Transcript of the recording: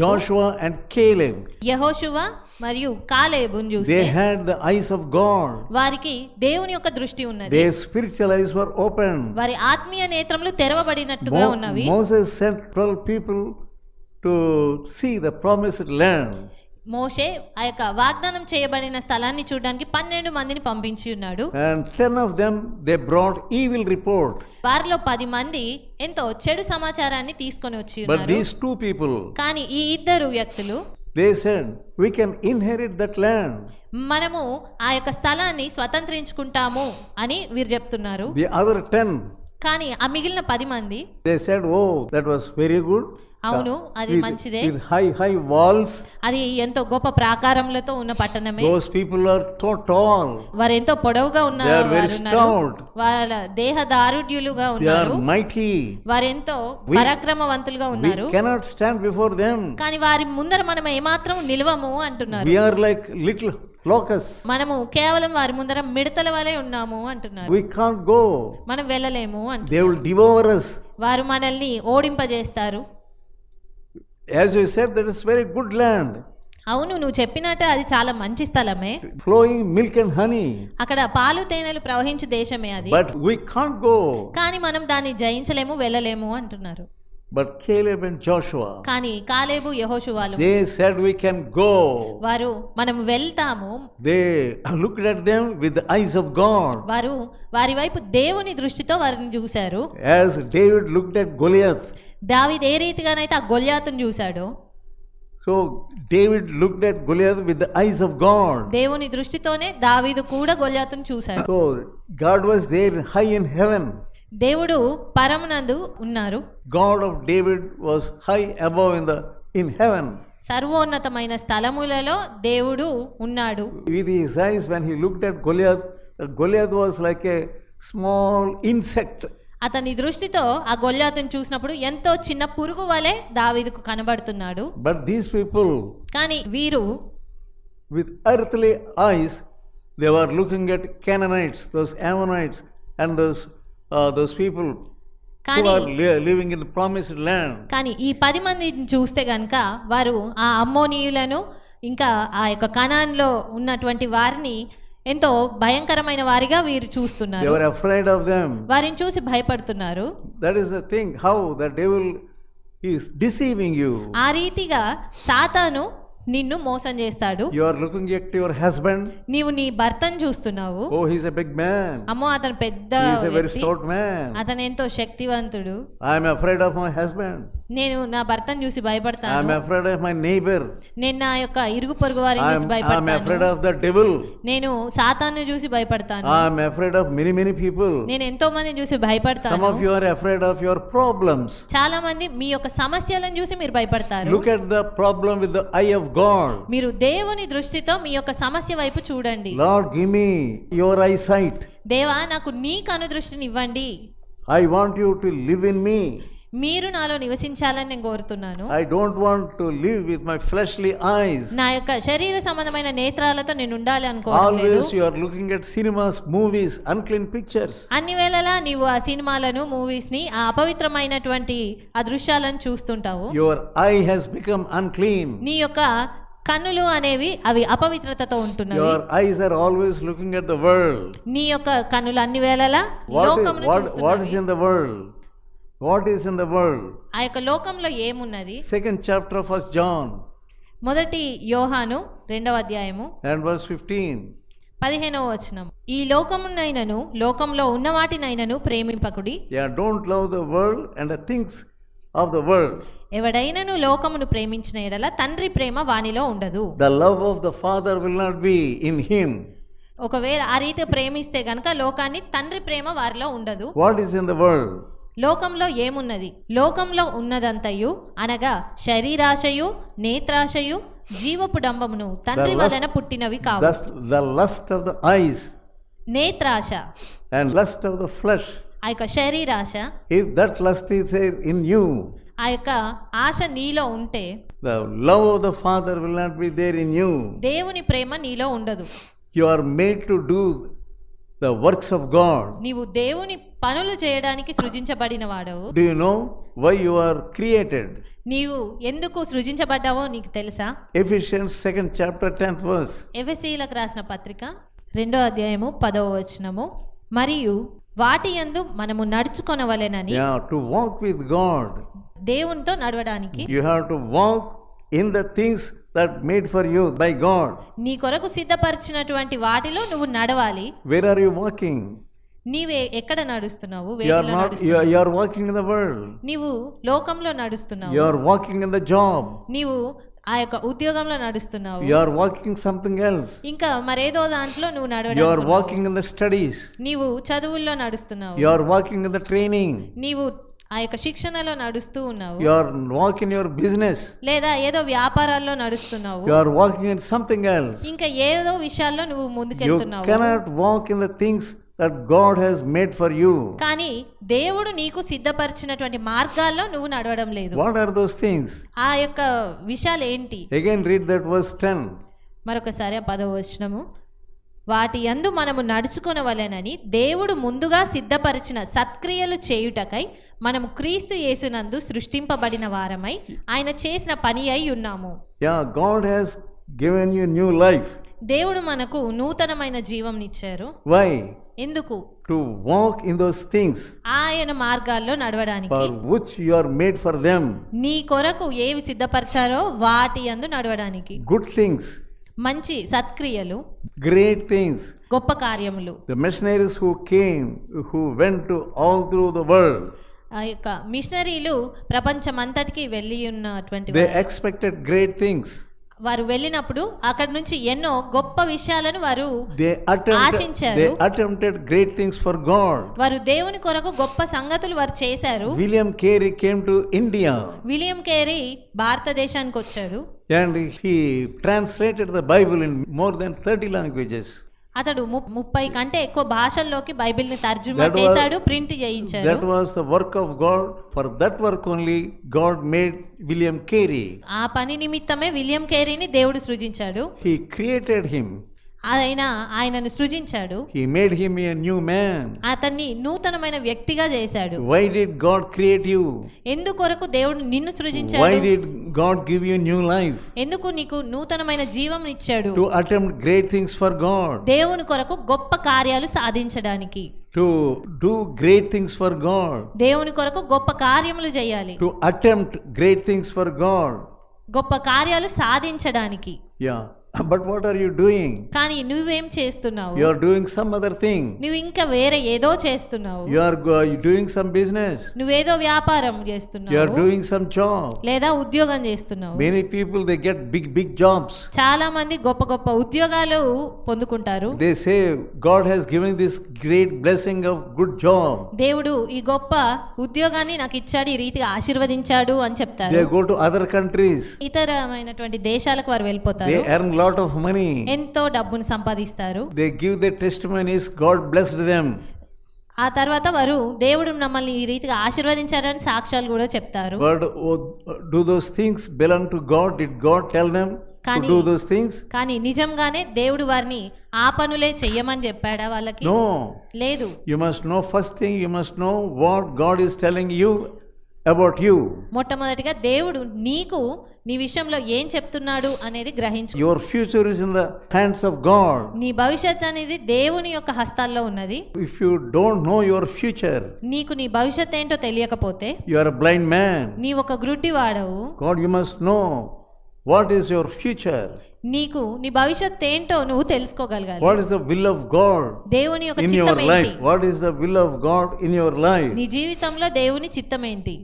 Joshua and Caleb, యహోషువ మరియు కాలేబును చూస్తే they had the eyes of God. వారికి దేవుని యొక్క దృష్టి ఉన్నది Their spiritual eyes were open. వారి ఆత్మీయ నేత్రములు తెరవబడినట్టుగా Mo- ఉన్నవి Moses sent 12 people to see the promised land. మోషే ఆ యొక్క వాగ్దానం చేయబడిన స్థలాన్ని చూడడానికి పన్నెండు మందిని పంపించి ఉన్నాడు And 10 of them, they brought evil report. వారిలో పది మంది ఎంతో చెడు సమాచారాన్ని తీసుకొని వచ్చి But ఉన్నారు these two people, కానీ ఈ ఇద్దరు వ్యక్తులు they said, we can inherit that land. మనము ఆ యొక్క స్థలాన్ని స్వతంత్రించుకుంటాము అని వీరు చెప్తున్నారు The other 10, కానీ ఆ మిగిలిన పది మంది they said, oh, that was very good. అవును అది మంచిదే high, high walls, అది ఎంతో గొప్ప ప్రాకారములతో ఉన్న పట్టణమే those people are so tall. వారు ఎంతో పొడవుగా ఉన్నారు. వాళ్ళ దేహ దారుఢ్యులుగా ఉన్నారు mighty. వారు ఎంతో పరాక్రమవంతులుగా ఉన్నారు cannot stand before them. కానీ వారి ముందర మనం ఏమాత్రం నిలవము అంటున్నారు We are like little locusts. మనము కేవలం వారి ముందర మిడతల వలె ఉన్నాము అంటున్నారు We can't go. మనం వెళ్ళలేము అంటు They will devour us. వారు మనల్ని ఓడింపజేస్తారు as you said that is very good land అవును నువ్వు చెప్పినట్టే అది చాలా మంచి స్థలమే. ఫ్లోయింగ్ మిల్క్ అండ్ హనీ అక్కడ పాలు తేనెలు ప్రవహించే దేశమే అది. బట్ వి కాంట్ గో కానీ మనం దాన్ని జయించలేము వెళ్ళలేము అంటున్నారు. బట్ కేలేబ్ అండ్ జోషువా కానీ కాలేబు యెహోషువాలు they said we can go వారు మనం వెళ్తాము. They look at them with eyes of God వారు వారి వైపు దేవుని దృష్టితో వారిని చూశారు. As David looked at Goliath David ఏ రీతిగానైతే ఆ గొల్యాతును చూశాడో So David looked at Goliath with the eyes of God. దేవుని దృష్టితోనే దావీదు కూడా గొల్యాతును చూశాడు So God was there high in heaven. దేవుడు పరమునందు ఉన్నారు God of David was high above in the in heaven. సర్వోన్నతమైన స్థలములలో దేవుడు ఉన్నాడు With his eyes, when he looked at Goliath, uh, Goliath was like a small insect. అతని దృష్టితో ఆ గొల్లాతుని చూసినప్పుడు ఎంతో చిన్న పురుగు వలె దావీదుకు కనబడుతున్నాడు. బట్ దీస్ పీపుల్ కానీ వీరు with earthly eyes they are looking at Kenites those Ammonites and those those people కానీ ఈ పది మంది చూస్తే గనక వారు ఆ అమ్మోనియులను ఇంకా ఆ యొక్క కణాన్లో ఉన్నటువంటి వారిని ఎంతో భయంకరమైన వారిగా వీరు చూస్తున్నారు. అఫ్రైడ్ ఆఫ్ దెమ్ వారిని చూసి భయపడుతున్నారు. That is the how the devil deceiving you ఆ రీతిగా సాతాను నిన్ను మోసం చేస్తాడు. యు ఆర్ హస్బెండ్ నీవు నీ భర్తను చూస్తున్నావు. Oh is a big man అమ్మో అతను పెద్ద మ్యాన్ అతను ఎంతో శక్తివంతుడు. I am of my husband నేను నా భర్తను చూసి భయపడతాను. ఐ ఆఫ్ మై నేబర్ నేను నా యొక్క ఇరుగు వారిని చూసి భయపడతాను. ఐ ఆఫ్ ద డెవిల్ నేను సాతాను చూసి భయపడతాను. I of many many people నేను ఎంతో మంది చూసి భయపడతాను. Of you are of your problems చాలా మంది మీ యొక్క సమస్యలను చూసి మీరు భయపడతారు. Look with eye of God మీరు దేవుని దృష్టితో మీ యొక్క సమస్య వైపు చూడండి. Lord give me your eyesight దేవా నాకు నీకు అనుదృష్టిని ఇవ్వండి. I want you to live in me మీరు నాలో నివసించాలని నేను కోరుతున్నాను. I don't want to live with my fleshly eyes నా యొక్క శరీర సంబంధమైన నేత్రాలతో నేను ఉండాలి అనుకోవాలి always you are looking at cinemas movies unclean pictures అన్ని వేళలా నీవు ఆ సినిమాలను మూవీస్ని ఆ అపవిత్రమైనటువంటి ఆ దృశ్యాలను చూస్తుంటావు. Your eye has become unclean నీ యొక్క కన్నులు అనేవి అవి అపవిత్రతతో ఉంటున్నాయి eyes are always looking at the world నీ యొక్క కన్నులు అన్ని వేళలా what is in the world ఆ యొక్క లోకంలో ఏమున్నది? Second chapter of first John మొదటి యోహాను రెండవ అధ్యాయము. అండ్ వర్స్ ఫిఫ్టీన్ పదిహేనవ వచనం ఈ లోకమునైనను లోకంలో ఉన్న వాటినైనను ప్రేమింపకుడి. Don't love the world and the things of the world ఎవడైనను లోకమును ప్రేమించిన ఎడల తండ్రి ప్రేమ వానిలో ఉండదు. The love of the father will not be in him ఒకవేళ ఆ రీతి ప్రేమిస్తే గనక లోకాన్ని తండ్రి ప్రేమ వారిలో ఉండదు. What is in the world లోకంలో ఏమున్నది? లోకంలో ఉన్నదంతయు అనగా శరీరాశయు నేత్రాశయు జీవపు డంబమును తండ్రి వదన పుట్టినవి కావు. నేత్రాశ. And lust of the flesh ఆ యొక్క శరీరాశ. If that lust is in you ఆ యొక్క ఆశ నీలో ఉంటే love the father will not be there in you దేవుని ప్రేమ నీలో ఉండదు. You are made to do the works of God. నీవు దేవుని పనులు చేయడానికి సృజించబడిన వాడవు Do you know why you are created? నీవు ఎందుకు సృజించబడ్డావో నీకు తెలుసా Ephesians 2nd chapter 10th verse. ఎఫెసీలకు రాసిన పత్రిక రెండో అధ్యాయము పదవ వచనము మరియు వాటి యందు మనము నడుచుకొనవలెనని Yeah, to walk with God. దేవునితో నడవడానికి You have to walk in the things that made for you by God. నీ కొరకు సిద్ధపరిచినటువంటి వాటిలో నువ్వు నడవాలి Where are you walking? నీవే ఎక్కడ నడుస్తున్నావు You are వేటిలో not. You నడుస్తున్నావు are, you are walking in the world. నీవు లోకంలో నడుస్తున్నావు You are walking in the job. నీవు ఆ యొక్క ఉద్యోగంలో నడుస్తున్నావు You are walking something else. ఇంకా మరేదో దాంట్లో నువ్వు You are నడవడానికి walking in the studies. నీవు చదువుల్లో నడుస్తున్నావు You are walking in the training. నీవు ఆ యొక్క శిక్షణలో నడుస్తూ ఉన్నావు You are walking your business. లేదా ఏదో వ్యాపారాల్లో నడుస్తున్నావు You are walking in something else. ఇంకా ఏదో విషయాల్లో నువ్వు ముందుకెళ్తున్నావు cannot walk in the things that God has made for you. కానీ దేవుడు నీకు సిద్ధపరిచినటువంటి మార్గాల్లో నువ్వు నడవడం లేదు What are those things? ఆ యొక్క విషయాలు ఏంటి Again, read that verse 10. మరొకసారి ఆ పదవ వచనము వాటి యందు మనము నడుచుకొనవలెనని దేవుడు ముందుగా సిద్ధపరిచిన సత్క్రియలు చేయుటకై మనము క్రీస్తు యేసునందు సృష్టింపబడిన వారమై ఆయన చేసిన పని అయి ఉన్నాము Yeah, God has given you new life. దేవుడు మనకు నూతనమైన జీవంనిచ్చారు Why? ఎందుకు To walk in those things ఆయన మార్గాల్లో నడవడానికి for which you are made for them. నీ కొరకు ఏవి సిద్ధపరిచారో వాటి యందు నడవడానికి Good things, మంచి సత్క్రియలు గ్రేట్ థింగ్స్ గొప్ప కార్యములు. The missionaries who came who went to all through the world ఆ యొక్క మిషనరీలు ప్రపంచమంతటికి వెళ్ళి ఉన్నటువంటి దే ఎక్స్పెక్టెడ్ గ్రేట్ థింగ్స్ వారు వెళ్ళినప్పుడు అక్కడ నుంచి ఎన్నో గొప్ప విషయాలను వారు గ్రేట్ థింగ్స్ ఫర్ గాడ్ వారు దేవుని కొరకు గొప్ప సంగతులు వారు చేశారు. William Carey came to India William Carey భారతదేశానికి వచ్చారు and he translated the Bible in more than thirty languages అతడు ముప్పై కంటే ఎక్కువ భాషల్లోకి బైబిల్ని తర్జుమా చేశాడు ప్రింట్ చేయించాడు. That the work of God for that work only God made William Carey ఆ పని నిమిత్తమే విలియం కేరీని దేవుడు సృజించాడు. హీ క్రియేటెడ్ హిమ్ అదైనా ఆయనను సృజించాడు. He made him a new man అతన్ని నూతనమైన వ్యక్తిగా చేశాడు. Why did God create you ఎందుకొరకు దేవుడు నిన్ను సృజించాడు? Why did God give you new life ఎందుకు నీకు నూతనమైన జీవం ఇచ్చాడు? To attempt great things for God దేవుని కొరకు గొప్ప కార్యాలు సాధించడానికి. To do great things for God దేవుని కొరకు గొప్ప కార్యములు చేయాలి. To attempt great things for God గొప్ప కార్యాలు సాధించడానికి. Yeah But what are you doing? కానీ నువ్వేం చేస్తున్నావు You are doing some other thing. నువ్వు ఇంకా వేరే ఏదో చేస్తున్నావు You are go- doing some business. నువ్వేదో వ్యాపారం You are చేస్తున్నావు doing some job. లేదా ఉద్యోగం చేస్తున్నావు Many people they get big big jobs. చాలా మంది గొప్ప గొప్ప ఉద్యోగాలు పొందుకుంటారు They say God has given this great blessing of good job. దేవుడు ఈ గొప్ప ఉద్యోగాన్ని నాకు ఇచ్చాడు ఈ రీతిగా ఆశీర్వదించాడు అని చెప్తారు They go to other countries. ఇతరమైనటువంటి దేశాలకు వారు వెళ్ళిపోతారు They earn lot of money ఎంతో డబ్బును సంపాదిస్తారు. They give the testimonies God blessed them ఆ తర్వాత వారు దేవుడు మమ్మల్ని ఈ రీతిగా ఆశీర్వదించారని సాక్ష్యాలు కూడా చెప్తారు. But do things belong to God did God tell them కానీ థింగ్స్ కానీ నిజంగానే దేవుడు వారిని ఆ పనులే చెయ్యమని చెప్పాడా వాళ్ళకి? నో లేదు. You must know first thing you must know what God is telling you about you మొట్టమొదటిగా దేవుడు నీకు నీ విషయంలో ఏం చెప్తున్నాడు అనేది గ్రహించు. Your future is in the hands of God నీ భవిష్యత్ అనేది దేవుని యొక్క హస్తాల్లో ఉన్నది. If you don't know your future నీకు నీ భవిష్యత్ ఏంటో తెలియకపోతే యు ఆర్ బ్లైండ్ మ్యాన్ నీ ఒక గ్రుడ్డి వాడవు. God you must know what is your future నీకు నీ భవిష్యత్ ఏంటో నువ్వు తెలుసుకోగలగాలి. What is the will of God దేవుని యొక్క చిత్తం ఏంటి what is the will of God in your life నీ జీవితంలో దేవుని చిత్తం ఏంటి